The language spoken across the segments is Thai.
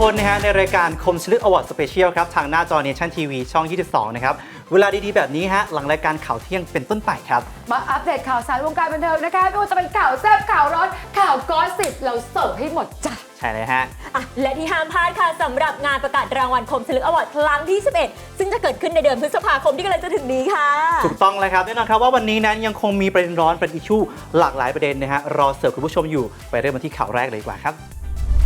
คนนะฮะในรายการคมชลึกอวอร์ดสเปเชียลครับ ทางหน้าจอเนชั่นทีวีช่อง 22 นะครับ เวลาดีๆ แบบนี้ฮะ หลังรายการข่าวเที่ยงเป็นต้นไปครับ มาอัปเดตข่าวสารวงการบันเทิงนะคะไม่ว่าจะเป็นข่าวแซ่บข่าวร้อนข่าวก้อนสิบเราเสิร์ฟให้หมดจ้ะใช่เลยฮะ อะและที่ห้ามพลาดค่ะสำหรับงานประกาศรางวัลคมสลึกอวอร์ดครั้งที่ 11 ซึ่งจะเกิดขึ้นในเดือนพฤษภาคมที่กำลังจะถึงนี้ค่ะ ถูกต้องเลยครับแน่นอนครับว่าวันนี้นั้นยังคงมีประเด็นร้อนประเด็นอิชชูหลากหลายประเด็นนะฮะรอเสิร์ฟคุณผู้ชมอยู่ไปเริ่มกันที่ข่าวแรกเลยดีกว่าครับ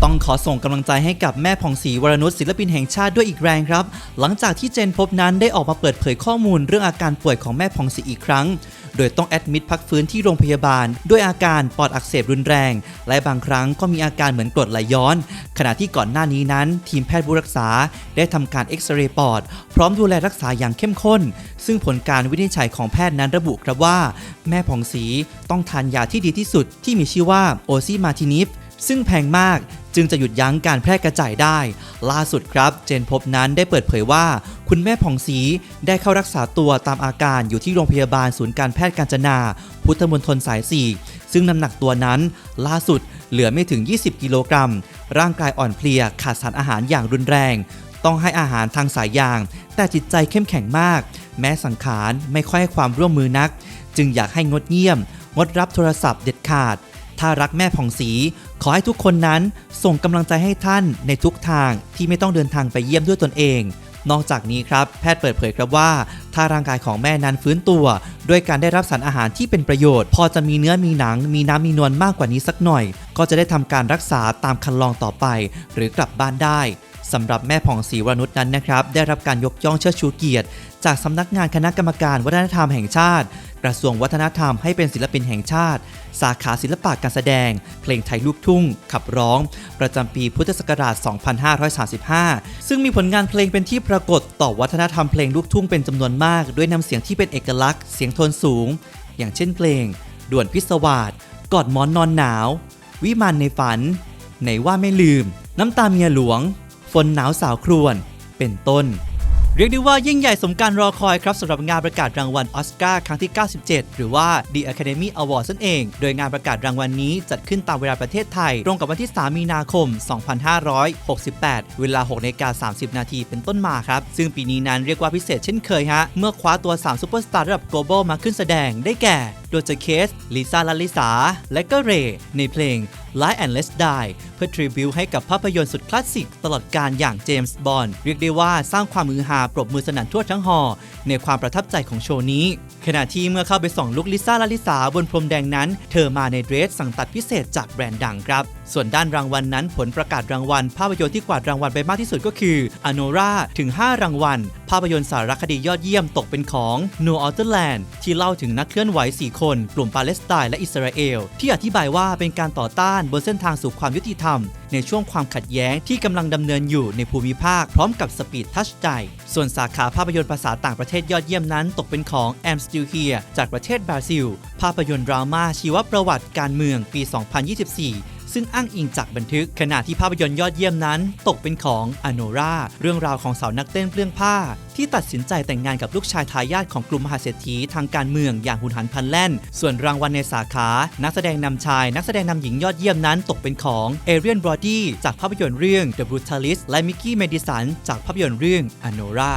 ต้องขอส่งกำลังใจให้กับแม่ผ่องศรีวรนุชศิลปินแห่งชาติด้วยอีกแรงครับ หลังจากที่เจนพบนั้นได้ออกมาเปิดเผยข้อมูลเรื่องอาการป่วยของแม่ผ่องศรีอีกครั้ง โดยต้องแอดมิดพักฟื้นที่โรงพยาบาล ด้วยอาการปอดอักเสบรุนแรง และบางครั้งก็มีอาการเหมือนกรดไหลย้อน ขณะที่ก่อนหน้านี้นั้น ทีมแพทย์ผู้รักษาได้ทำการเอ็กซเรย์ปอด พร้อมดูแลรักษาอย่างเข้มข้น ซึ่งผลการวินิจฉัยของแพทย์นั้นระบุครับว่า แม่ผ่องศรีต้องทานยาที่ดีที่สุดที่มีชื่อว่าโอซิมาทินิฟ ซึ่งแพงมากจึงจะหยุดยั้งการแพร่กระจายได้ ล่าสุดครับ เจนพบนั้นได้เปิดเผยว่า คุณแม่ผ่องศรีได้เข้ารักษาตัวตามอาการอยู่ที่โรงพยาบาลศูนย์การแพทย์กาญจนา พุทธมณฑลสาย 4 ซึ่งน้ำหนักตัวนั้น ล่าสุดเหลือไม่ถึง 20 กิโลกรัม ร่างกายอ่อนเพลียขาดสารอาหารอย่างรุนแรง ต้องให้อาหารทางสายยาง แต่จิตใจเข้มแข็งมาก แม้สังขารไม่ค่อยให้ความร่วมมือนัก จึงอยากให้งดเยี่ยม งดรับโทรศัพท์เด็ดขาด ถ้ารักแม่ผ่องศรี ขอให้ทุกคนนั้นส่งกำลังใจให้ท่านในทุกทางที่ไม่ต้องเดินทางไปเยี่ยมด้วยตนเอง นอกจากนี้ครับ แพทย์เปิดเผยครับว่า ถ้าร่างกายของแม่นั้นฟื้นตัว ด้วยการได้รับสารอาหารที่เป็นประโยชน์ พอจะมีเนื้อมีหนัง มีน้ำมีนวลมากกว่านี้สักหน่อย ก็จะได้ทำการรักษาตามคันลองต่อไป หรือกลับบ้านได้สำหรับแม่ผ่องศรีวรนุชนั้นนะครับ ได้รับการยกย่องเชิดชูเกียรติ จากสำนักงานคณะกรรมการวัฒนธรรมแห่งชาติ กระทรวงวัฒนธรรมให้เป็นศิลปินแห่งชาติ สาขาศิลปะการแสดง เพลงไทยลูกทุ่ง ขับร้อง ประจำปีพุทธศักราช 2535 ซึ่งมีผลงานเพลงเป็นที่ปรากฏต่อวัฒนธรรมเพลงลูกทุ่งเป็นจำนวนมาก ด้วยน้ำเสียงที่เป็นเอกลักษณ์ เสียงโทนสูง อย่างเช่นเพลง ด่วนพิศวาสกอดหมอนนอนหนาว วิมานในฝัน ไหนว่าไม่ลืม น้ำตาเมียหลวง ฝนหนาวสาวครวน เป็นต้น เรียกได้ว่ายิ่งใหญ่สมการรอคอยครับสำหรับงานประกาศรางวัลออสการ์ครั้งที่ 97 หรือว่า The Academy Awards นั่นเอง โดยงานประกาศรางวัลนี้จัดขึ้นตามเวลาประเทศไทย ตรงกับวันที่ 3 มีนาคม 2568 เวลา6นาฬิกา30 นาทีเป็นต้นมาครับ ซึ่งปีนี้นั้นเรียกว่าพิเศษเช่นเคยฮะ เมื่อคว้าตัว 3ซูเปอร์สตาร์ระดับ global มาขึ้นแสดงได้แก่โดเจเคสลิซ่าลาลิสาและก็เรย์ในเพลง Lie and Let's Die เพื่อทริบิวให้กับภาพยนตร์สุดคลาสสิกตลอดการอย่างเจมส์บอนด์เรียกได้ว่าสร้างความมือฮาปรบมือสนั่นทั่วทั้งหอ ในความประทับใจของโชว์นี้ ขณะที่เมื่อเข้าไปส่องลุคลิซ่าลาลิสาบนพรมแดงนั้น เธอมาในเดรสสั่งตัดพิเศษจากแบรนด์ดังครับ ส่วนด้านรางวัลนนั้นผลประกาศรางวัล ภาพยนตร์ที่กวาดรางวัลไปมากที่สุดก็คืออโนราถึง 5 รางวัล ภาพยนตร์สารคดียอดเยี่ยมตกเป็นของ No Outer Land ที่เล่าถึงนักเคลื่อนไหว 4 คน กลุ่มปาเลสไตน์และอิสราเอล ที่อธิบายว่าเป็นการต่อต้านบนเส้นทางสู่ความยุติธรรมในช่วงความขัดแย้งที่กำลังดำเนินอยู่ในภูมิภาคพร้อมกับสปีดทัชใจ ส่วนสาขาภาพยนตร์ภาษาต่างประเทศยอดเยี่ยมนั้นตกเป็นของ Am Still Here จากประเทศบราซิล ภาพยนตร์ดราม่าชีวประวัติการเมืองปี 2024 ซึ่งอ้างอิงจากบันทึก ขณะที่ภาพยนตร์ยอดเยี่ยมนั้น ตกเป็นของอโนรา เรื่องราวของสาวนักเต้นเปลื้องผ้า ที่ตัดสินใจแต่งงานกับลูกชายทายาทของกลุ่มมหาเศรษฐีทางการเมืองอย่างหุนหันพันแล่น ส่วนรางวัลในสาขา นักแสดงนำชาย นักแสดงนำหญิงยอดเยี่ยมนั้น ตกเป็นของเอเรียนบรอดี้จากภาพยนตร์เรื่อง The Brutalist และมิกกี้เมดิสันจากภาพยนตร์เรื่องอโนรา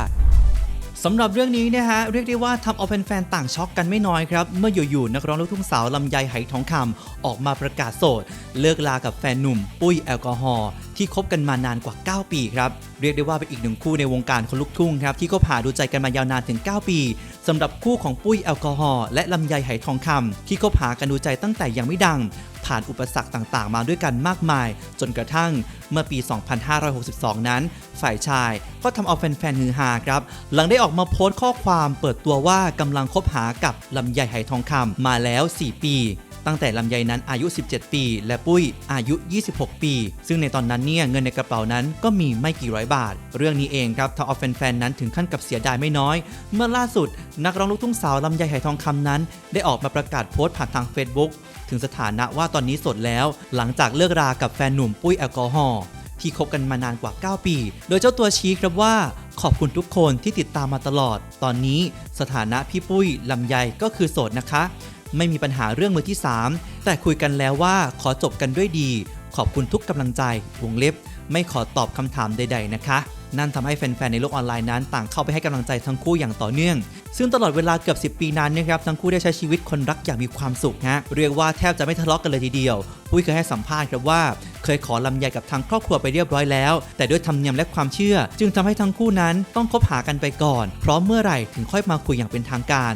สำหรับเรื่องนี้นะฮะเรียกได้ว่าทำเอาแฟนๆต่างช็อกกันไม่น้อยครับ เมื่ออยู่ๆนักร้องลูกทุ่งสาวลำไยไหทองคำออกมาประกาศโสด เลิกลากับแฟนหนุ่ม ปุ้ยแอลกอฮอล์ที่คบกันมานานกว่า 9 ปีครับ เรียกได้ว่าเป็นอีกหนึ่งคู่ในวงการคนลูกทุ่งครับ ที่คบหาดูใจกันมายาวนานถึง 9 ปีสำหรับคู่ของปุ้ยแอลกอฮอล์และลำไยไหทองคำที่คบหากันดูใจตั้งแต่ยังไม่ดัง ผ่านอุปสรรคต่างๆ มาด้วยกันมากมาย จนกระทั่งเมื่อปี 2562 นั้น ฝ่ายชายก็ทำเอาแฟนๆฮือฮาครับ หลังได้ออกมาโพสต์ข้อความเปิดตัวว่ากำลังคบหากับลำไยไหทองคำมาแล้ว 4 ปี ตั้งแต่ลำไยนั้นอายุ 17 ปี และปุ้ยอายุ 26 ปี ซึ่งในตอนนั้นเนี่ยเงินในกระเป๋านั้นก็มีไม่กี่ร้อยบาท เรื่องนี้เองครับทำเอาแฟนๆนั้นถึงขั้นกับเสียดายไม่น้อย เมื่อล่าสุด นักร้องลูกทุ่งสาวลำไยไหทองคำนั้น ได้ออกมาประกาศโพสต์ผ่านทาง Facebook ถึงสถานะว่าตอนนี้สดแล้ว หลังจากเลิกรากับแฟนหนุ่มปุ้ยแอลกอฮอล์ที่คบกันมานานกว่า 9 ปี โดยเจ้าตัวชี้ครับว่า ขอบคุณทุกคนที่ติดตามมาตลอด ตอนนี้สถานะพี่ปุ้ยลำไยก็คือโสดนะคะ ไม่มีปัญหาเรื่องมือที่ 3 แต่คุยกันแล้วว่าขอจบกันด้วยดี ขอบคุณทุกกำลังใจวงเล็บ ไม่ขอตอบคำถามใด ๆ นะคะ นั่นทำให้แฟนๆในโลกออนไลน์นั้น ต่างเข้าไปให้กำลังใจทั้งคู่อย่างต่อเนื่อง ซึ่งตลอดเวลาเกือบ 10 ปีนั้นนะครับทั้งคู่ได้ใช้ชีวิตคนรักอย่างมีความสุขฮะเรียกว่าแทบจะไม่ทะเลาะกันเลยทีเดียวปุ้ยเคยให้สัมภาษณ์ครับว่า เคยขอลำไยกับทางครอบครัวไปเรียบร้อยแล้ว แต่ด้วยธรรมเนียมและความเชื่อ จึงทำให้ทั้งคู่นั้นต้องคบหากันไปก่อน เพราะเมื่อไหร่ถึงค่อยมาคุยอย่างเป็นทางการ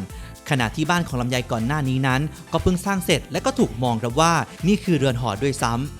ขณะที่บ้านของลำไยก่อนหน้านี้นั้น ก็เพิ่งสร้างเสร็จและก็ถูกมองครับว่า นี่คือเรือนหอด้วยซ้ำ